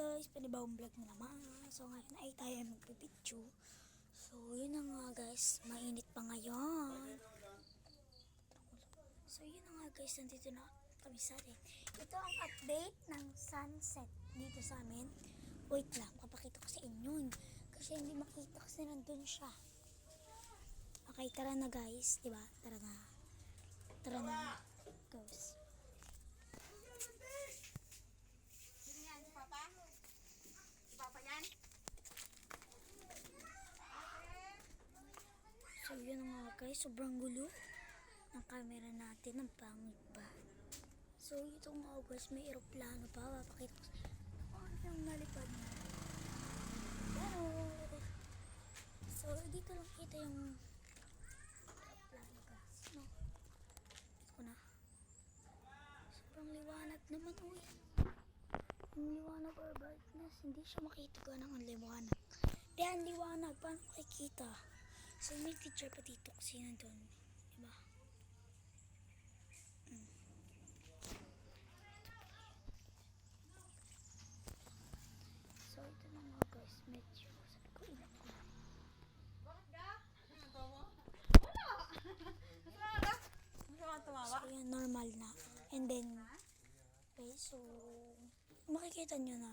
guys, panibawang vlog na naman. So ngayon ay tayo ay magpipicture. So yun na nga guys, mainit pa ngayon. So yun na nga guys, nandito na kami sa atin. Ito ang update ng sunset dito sa amin. Wait lang, papakita ko sa inyo. Kasi hindi makita kasi nandun siya. Okay, tara na guys, di ba? Tara na. Tara na. Guys. Sino yan? Si Papa? Si Papa yan? So yun na nga guys, sobrang gulo ng camera natin, ang pangit pa. So ito nga guys, may eroplano pa, papakita ko ano yung nalipad na. Pero, so dito lang kita yung eroplano guys, no? Ito ko na. Sobrang liwanag naman, uy. Ang liwanag or brightness, hindi siya makita ko ng ang liwanag. Di ang liwanag, paano makikita? So may teacher pa dito kasi nandun. Diba? Mm. So ito na nga guys, medyo sabi ko ingat ko. Bakit ka? Ano? Wala! Masama? So yan, normal na. And then, okay, so makikita nyo na.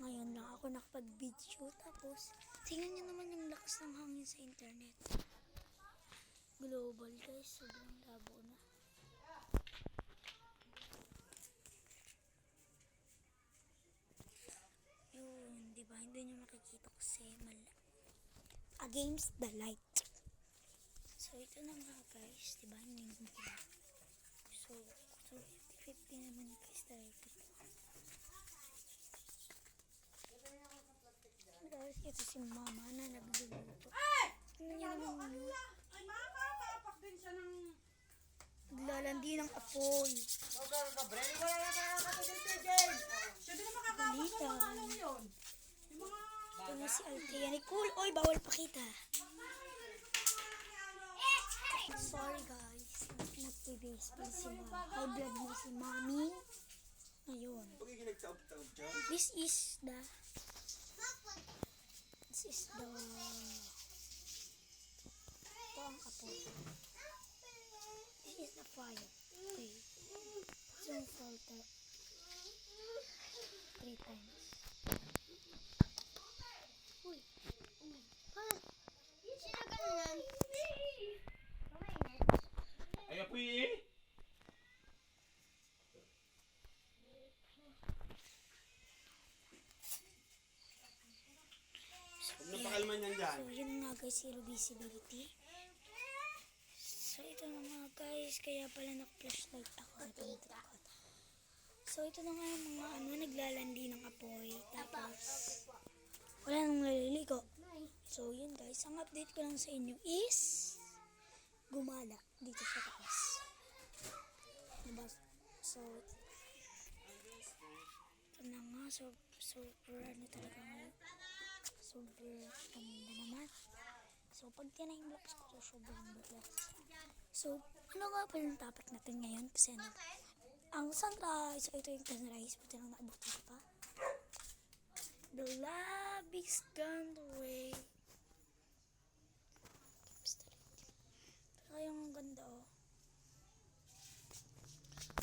Ngayon lang ako nakapag-video. Tapos, tingnan nyo naman yung lakas ng hangin sa internet. Global guys, sobrang labo na. Yun, di ba? Hindi nyo makikita kasi mal against the light. So, ito na nga guys, di ba? Hindi nyo. So, so 50 naman dito. Guys, ito si mama na nagluluto. Ay! Ano? Ano? Ay, makakaapak din siya ng... Naglalandi ng apoy. Balita. mga ano yun. Yung mga... Ito na si Althea Nicole. Oy, bawal pakita. Sorry guys. Nag-base pa si ma. High blood mo si mami. Ngayon. This is the... This is the... Ito ang. This is the fire. Okay. So, filter. Three times. Uy. Ah. Sino ganyan? Ay, apoy eh! Huwag na pakalman yan dyan. So, yun nga guys, zero visibility. So, ito na nga guys, kaya pala naka-flashlight ako. Tripod. So, ito na nga yung mga ano, naglalandi ng apoy. Tapos, wala nang naliligo. So, yun guys, ang update ko lang sa inyo is gumala dito sa taas. Diba? So, ito na nga, so, super ano talaga ngayon. Super ganda naman. So, pag tinime-lapse ko to, sobrang relax. So, ano nga pa yung topic natin ngayon? Kasi ano, ang sunrise, so ito yung sunrise, buti lang naabutan ko pa. The love is gone away. Pero yung ganda oh.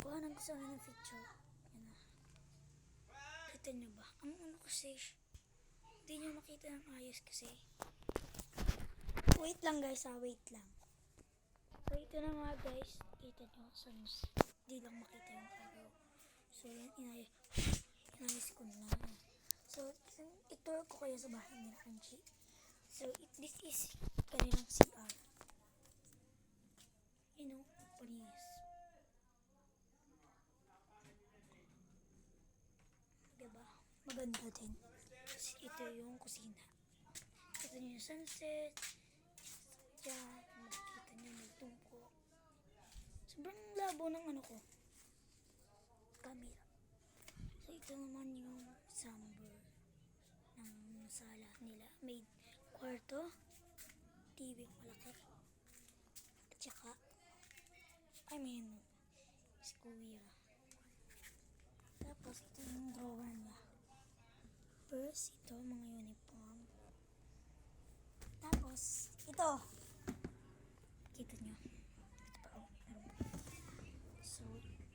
Kuha nang gusto na ng picture. Yan na. Kita niyo ba? Ang ano kasi, hindi niyo makita ng ayos kasi. Wait lang guys ha, wait lang. So ito na nga guys, kita niyo, so, hindi lang makita yung araw. So yan, inay inayos ko na. So, itour ko kayo sa bahay ni Angie. So, it, this is kanilang CR. You know, panis. Diba? Maganda din. Kasi ito yung kusina. Ito yung sunset. Diyan, makikita niyo may tungko. Sobrang labo ng ano ko. Camera. So, ito naman yung sumber ng sala nila. May kwarto, TV malaki. At saka, I mean, si kuya. Tapos, ito yung drawer niya. Tapos ito, mga uniform. Tapos, ito. Kita nyo. Ito pa, oh. So,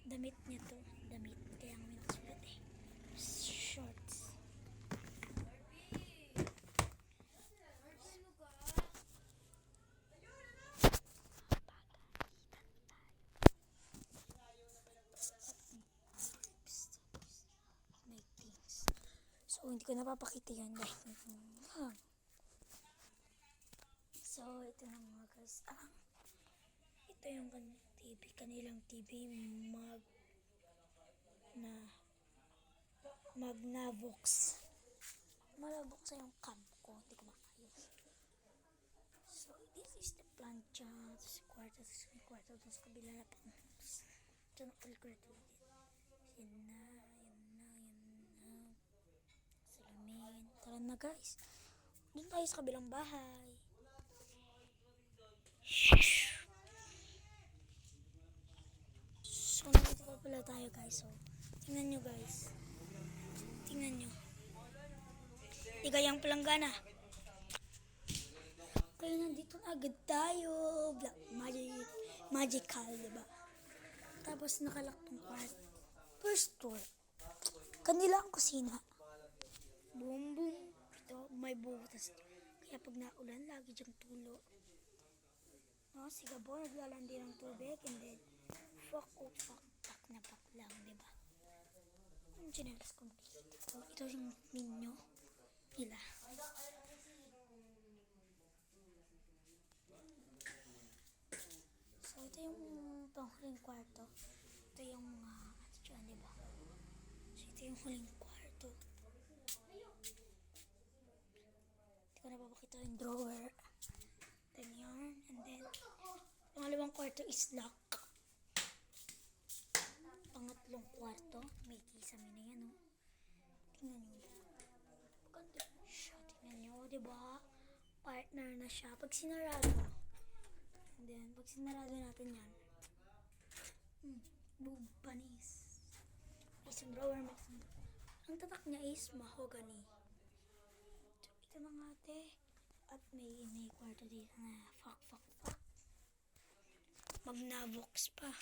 damit niya to. Damit. Kaya nga may nakasulat eh. Shorts. May things. So, hindi ko napapakita dahil ah. So, ito na mga guys. Ah, ito yung kan TV, kanilang TV mag na Magnavox. Malabok sa yung cam ko. Hindi ko makayos. So, this is the plancha. Tapos kwarto. Tapos yung kwarto. Tapos kabila na pa. Tapos, ito na. Yan na. Yan na. Yan na. Salamin. Tara na guys. Doon tayo sa kabilang bahay. So, nandito pa pala tayo guys. So, tingnan nyo guys. Tingnan nyo. Ligayang palanggana. Kaya nandito na agad tayo. Black magic, magical, diba? Tapos nakalak tong kwarto. First floor. Kanila ang kusina. Boom. Ito, may butas. Kaya pag naulan, lagi diyang tulo. No, si Gabo, naglalandi ng tubig. And then, fuck, oh, fuck, fuck na fuck lang, diba? Ang chinelas kong So, ito yung menu nila. So, ito yung panghuling kwarto. Ito yung, uh, ano dyan, diba? So, ito yung huling kwarto. Ko napapakita yung drawer. Then yarn. And then, pangalawang kwarto is lock. Pangatlong kwarto, may kisame na yan, oh. Tingnan nyo. Ganda siya. Tingnan nyo, di ba? Partner na siya. Pag sinarado, and then, pag sinarado natin yan, hmm, boob panis. Isang drawer, may Ang tatak niya is mahogany. Ito na nga, te. At may, may kwarto dito na fuck, fuck, fuck. Magnavox pa.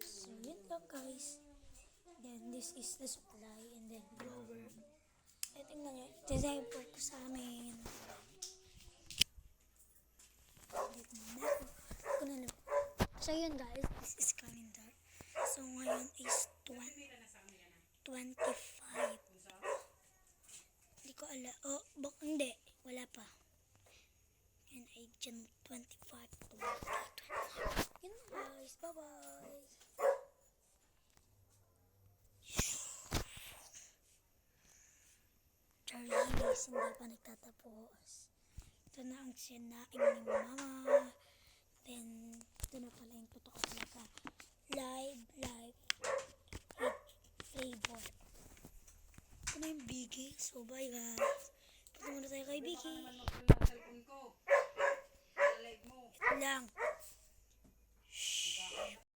So, yun lang guys. Then, this is the supply and then blower. Eh, tingnan nyo. Design po ito sa amin. Dito na ako. Ako na lang. So, yun guys. This is calendar. So, ngayon is 20, 25. Hindi ko ala. Oh, bak hindi. Wala pa. Yan ay dyan 25 to 25. Yun guys. Bye-bye. Charlie's hindi pa nagtatapos. Ito na ang sinaing ni mama. Then, ito na pala yung totoo talaga. Live, live, with flavor. Ito na yung Biggie. So, bye guys. Punta muna tayo kay Biggie. Ko. Ito lang.